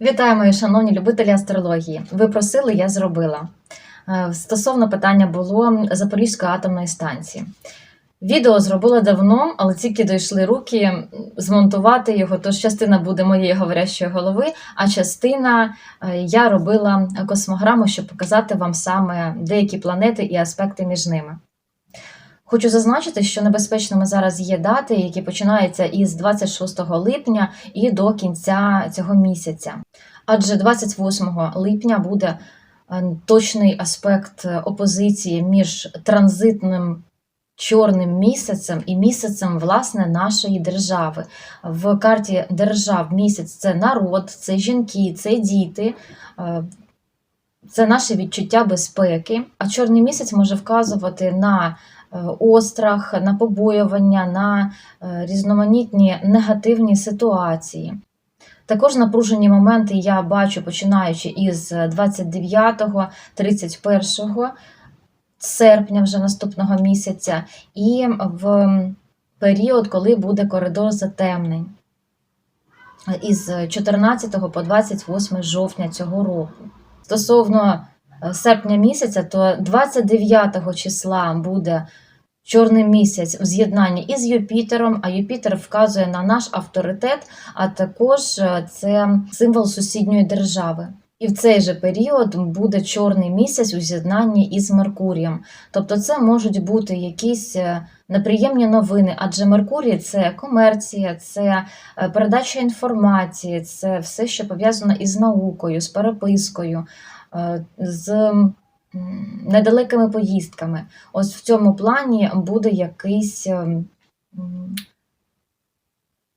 Вітаю, мої шановні любителі астрології. Ви просили, я зробила. Е, Стосовно питання було Запорізької атомної станції. Відео зробила давно, але тільки дійшли руки змонтувати його. Тож частина буде моєї говорящої голови, а частина е, я робила космограму, щоб показати вам саме деякі планети і аспекти між ними. Хочу зазначити, що небезпечними зараз є дати, які починаються із 26 липня і до кінця цього місяця. Адже 28 липня буде е, точний аспект е, опозиції між транзитним чорним місяцем і місяцем власне нашої держави. В карті держав місяць це народ, це жінки, це діти. е, Це наше відчуття безпеки. А чорний місяць може вказувати на острах, на побоювання, на е, різноманітні негативні ситуації. Також напружені моменти я бачу, починаючи із 29, 31 серпня вже наступного місяця, і в період, коли буде коридор затемнень із 14 по 28 жовтня цього року. Стосовно е, серпня місяця, то 29 числа буде чорний місяць в з'єднанні із Юпітером, а Юпітер вказує на наш авторитет, а також е, це символ сусідньої держави. І в цей же період буде чорний місяць у з'єднанні із Меркурієм. Тобто, це можуть бути якісь е, неприємні новини, адже Меркурій це комерція, це е, передача інформації, це все, що пов'язано із наукою, з перепискою, з недалекими поїздками. Ось в цьому плані буде якийсь ем,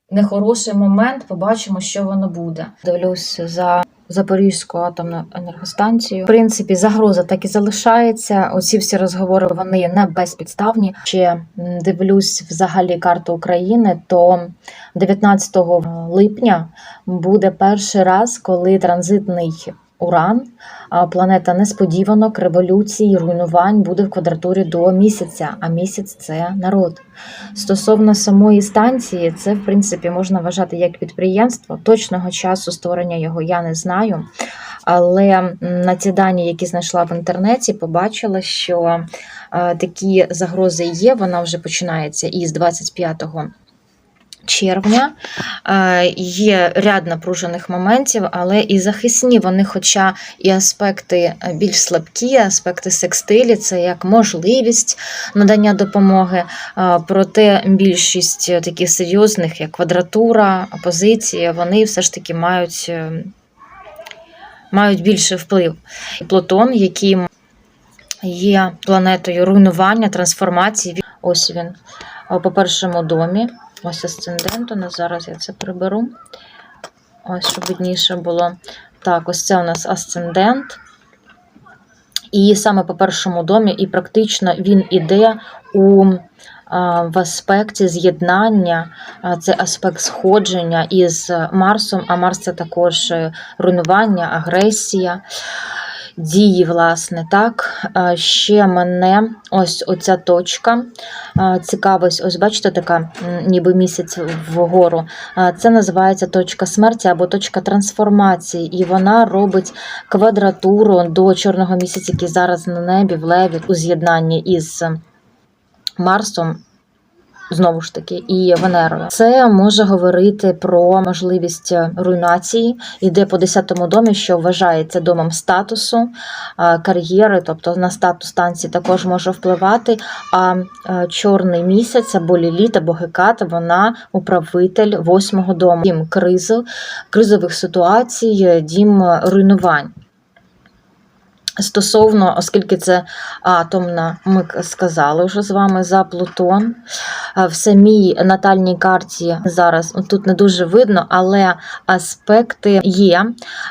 нехороший момент, побачимо, що воно буде. Дивлюсь за Запорізьку атомну енергостанцію. В принципі, загроза так і залишається. Оці всі розговори вони не безпідставні. Ще дивлюсь взагалі карту України, то 19 липня буде перший раз, коли транзитний Уран, планета несподіванок, революцій, руйнувань буде в квадратурі до місяця, а місяць це народ. Стосовно самої станції, це в принципі можна вважати як підприємство. Точного часу створення його я не знаю. Але на ті дані, які знайшла в інтернеті, побачила, що е, такі загрози є. Вона вже починається із 25 червня. Е, Є ряд напружених моментів, але і захисні вони, хоча і аспекти е, більш слабкі, аспекти секстилі, це як можливість надання допомоги. Е, Проте більшість таких серйозних, як квадратура, опозиція, вони все ж таки мають, мають більший вплив. Плутон, який є планетою руйнування, трансформації, ось він по першому домі. Ось асцендент у нас зараз я це приберу. Ось, щоб видніше було. Так, ось це у нас асцендент. І саме по першому домі, і практично він іде у в аспекті з'єднання, це аспект сходження із Марсом, а Марс це також е, руйнування, агресія, дії, власне, так. Ще мене ось оця точка а, цікавить, ось бачите, така ніби місяць вгору. Це називається точка смерті або точка трансформації, і вона робить квадратуру до чорного місяця, який зараз на небі в леві у з'єднанні із Марсом. Знову ж таки, і Венерою. Це може говорити про можливість руйнації. Іде по 10-му домі, що вважається домом статусу, кар'єри, тобто на статус станції також може впливати. А е, чорний місяць або ліліт, або гекат, вона управитель восьмого дому. Дім кризи, кризових ситуацій, дім руйнувань. Стосовно, оскільки це атомна, ми сказали вже з вами за Плутон. В самій натальній карті зараз тут не дуже видно, але аспекти є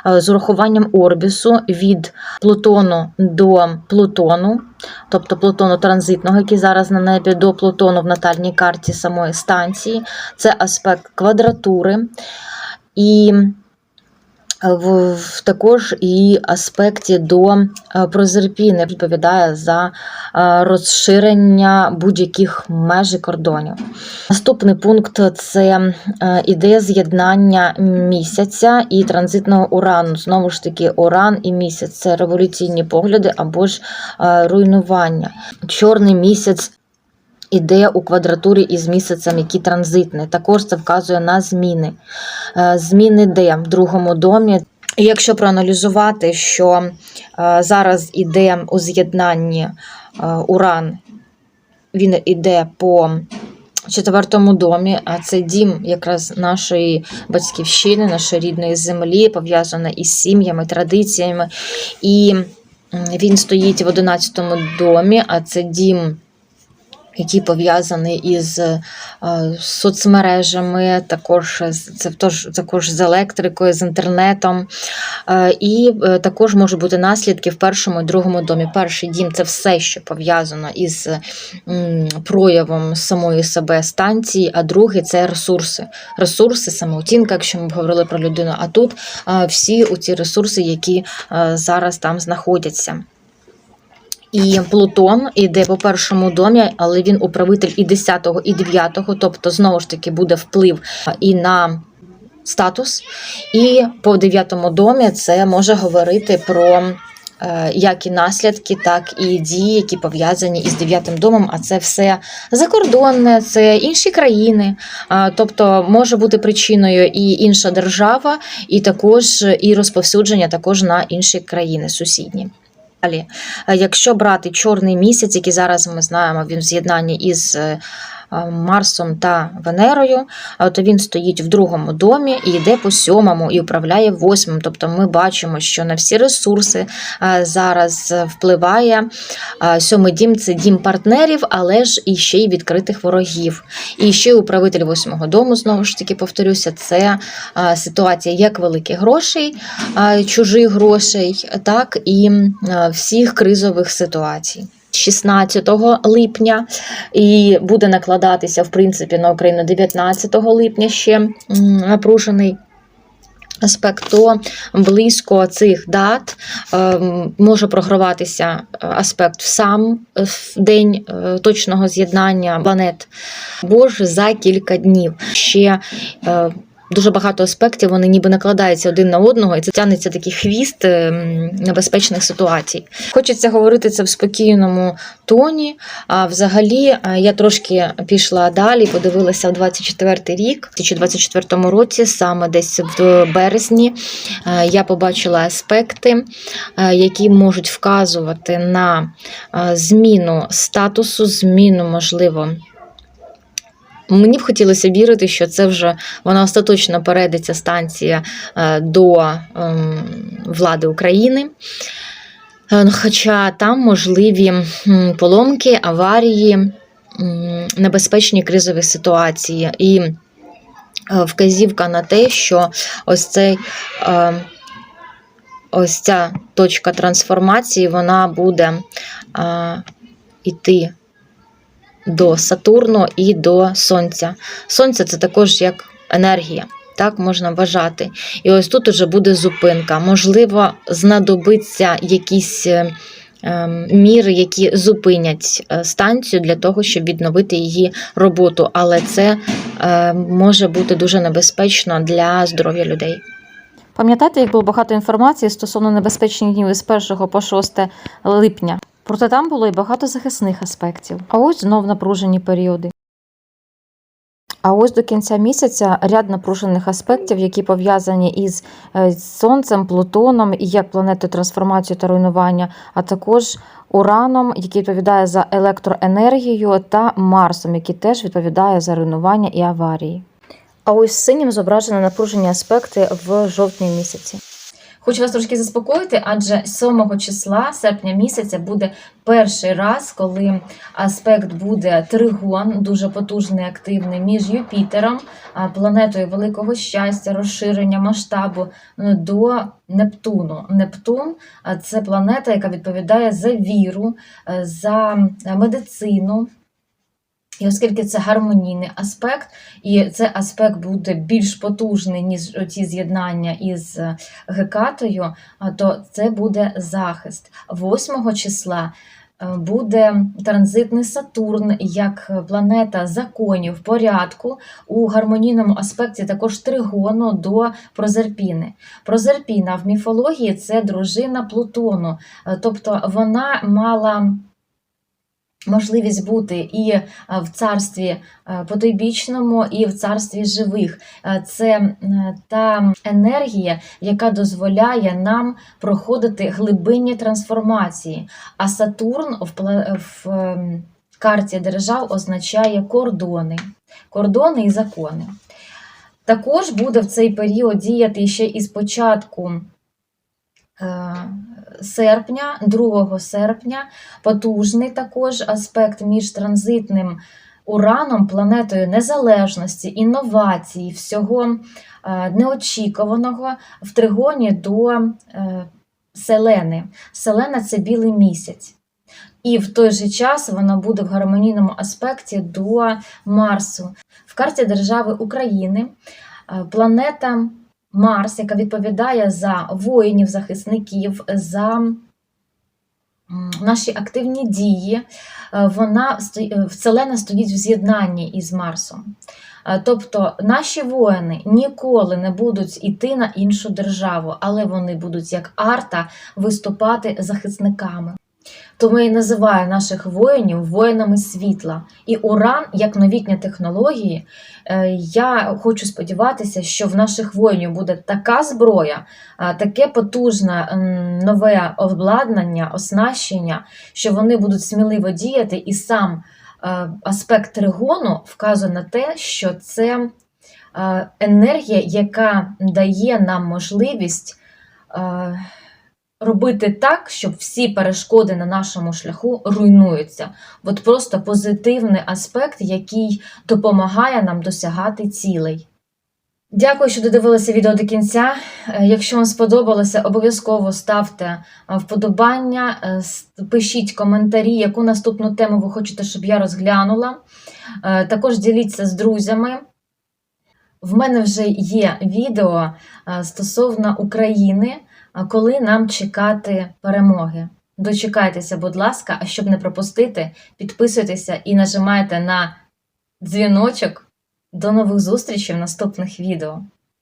е, з урахуванням орбісу від Плутону до Плутону, тобто Плутону транзитного, який зараз на небі, до Плутону в натальній карті самої станції. Це аспект квадратури. І в, в також і аспекті до е, Прозерпіни відповідає за е, розширення будь-яких меж і кордонів. Наступний пункт це е, ідея з'єднання місяця і транзитного урану. Знову ж таки, уран і місяць це революційні погляди або ж е, руйнування. Чорний місяць. Іде у квадратурі із місяцем, який транзитний. Також це вказує на зміни. Е, Зміни де в другому домі. І якщо проаналізувати, що е, зараз іде у з'єднанні е, уран, він іде по четвертому домі, а це дім якраз нашої батьківщини, нашої рідної землі, пов'язана із сім'ями, традиціями. І він стоїть в одинадцятому домі, а це дім який пов'язаний із е, соцмережами, також це також з електрикою, з інтернетом. Е, І е, також можуть бути наслідки в першому і другому домі. Перший дім це все, що пов'язано із проявом самої себе станції, а другий це ресурси. Ресурси, самооцінка, якщо ми говорили про людину. А тут всі ці ресурси, які зараз там знаходяться. І Плутон іде по першому домі, але він управитель і 10-го, і 9-го, тобто знову ж таки буде вплив і на статус. І по 9-му домі це може говорити про е, як і наслідки, так і дії, які пов'язані із 9-м домом, а це все закордонне, це інші країни. Тобто може бути причиною і інша держава, і також і розповсюдження також на інші країни сусідні. Е, якщо брати чорний місяць, який зараз ми знаємо, він в з'єднанні із е, Марсом та Венерою, е, то він стоїть в другому домі і йде по сьомому і управляє восьмим. Тобто ми бачимо, що на всі ресурси е, зараз е, впливає е, сьомий дім це дім партнерів, але ж і ще й відкритих ворогів. І ще управитель восьмого дому, знову ж таки повторюся, це е, ситуація як великих грошей, е, чужих грошей, так і е, всіх кризових ситуацій. 16 липня і буде накладатися в принципі на Україну 19 липня ще напружений. Аспект, то близько цих дат е, може програватися е, аспект в сам е, в день точного з'єднання планет, або ж за кілька днів. Ще дуже багато аспектів вони ніби накладаються один на одного, і це тягнеться такий хвіст е, небезпечних ситуацій. Хочеться говорити це в спокійному тоні. А взагалі е, я трошки пішла далі, подивилася в 24 рік, в 2024 році, саме десь в березні, е, я побачила аспекти, які можуть вказувати на зміну статусу, зміну, можливо. Мені б хотілося вірити, що це вже вона остаточно перейде станція е, до ем, влади України. Е, Хоча там можливі поломки, аварії, небезпечні кризові ситуації. І е, вказівка на те, що ось цей. е, Ось ця точка трансформації вона буде йти до Сатурну і до Сонця. Сонце це також як енергія. Так можна вважати. І ось тут уже буде зупинка. Можливо, знадобиться якісь е, ем, міри, які зупинять е, станцію для того, щоб відновити її роботу. Але це е, може бути дуже небезпечно для здоров'я людей. Пам'ятаєте, як було багато інформації стосовно небезпечних днів із 1 по 6 липня? Проте там було і багато захисних аспектів. А ось знов напружені періоди. А ось до кінця місяця ряд напружених аспектів, які пов'язані із е, Сонцем, Плутоном і як планетою трансформації та руйнування, а також Ураном, який відповідає за електроенергію, та Марсом, який теж відповідає за руйнування і аварії. А ось синім зображено напружені аспекти в жовтні місяці. Хочу вас трошки заспокоїти, адже 7 числа серпня місяця буде перший раз, коли аспект буде тригон, дуже потужний, активний між Юпітером, планетою великого щастя, розширення масштабу е, до Нептуну. Нептун це планета, яка відповідає за віру, е, за медицину. І оскільки це гармонійний аспект, і цей аспект буде більш потужний, ніж ці з'єднання із е, Гекатою, то це буде захист. 8 числа е, буде транзитний Сатурн як планета законів, порядку у гармонійному аспекті також тригону до Прозерпіни. Прозерпіна в міфології це дружина Плутону, е, тобто вона мала можливість бути і е, в царстві е, потойбічному, і в царстві живих. Е, Це та енергія, яка дозволяє нам проходити глибинні трансформації. А Сатурн в, карті держав означає кордони, кордони і закони. Також буде в цей період діяти ще із початку е, серпня, 2 серпня, потужний також аспект між транзитним ураном, планетою незалежності, інновацій, всього е, неочікуваного в тригоні до е, Селени. Селена це білий місяць. І в той же час вона буде в гармонійному аспекті до Марсу. В карті держави України е, планета Марс, яка відповідає за воїнів, захисників, за наші активні дії, е, вона е, Вселена стоїть в з'єднанні із Марсом. Е, Тобто наші воїни ніколи не будуть йти на іншу державу, але вони будуть як арта виступати захисниками. Тому і називаю наших воїнів воїнами світла. І уран, як новітня технології, е, я хочу сподіватися, що в наших воїнів буде така зброя, е, таке потужне нове обладнання, оснащення, що вони будуть сміливо діяти, і сам е, аспект тригону вказує на те, що це енергія, яка дає нам можливість. Робити так, щоб всі перешкоди на нашому шляху руйнуються. От просто позитивний аспект, який допомагає нам досягати цілей. Дякую, що додивилися відео до кінця. Е, Якщо вам сподобалося, обов'язково ставте е, вподобання, е, пишіть коментарі, яку наступну тему ви хочете, щоб я розглянула. Також діліться з друзями. В мене вже є відео стосовно України, коли нам чекати перемоги. Дочекайтеся, будь ласка, а щоб не пропустити, підписуйтеся і нажимайте на дзвіночок. До нових зустрічей в наступних відео.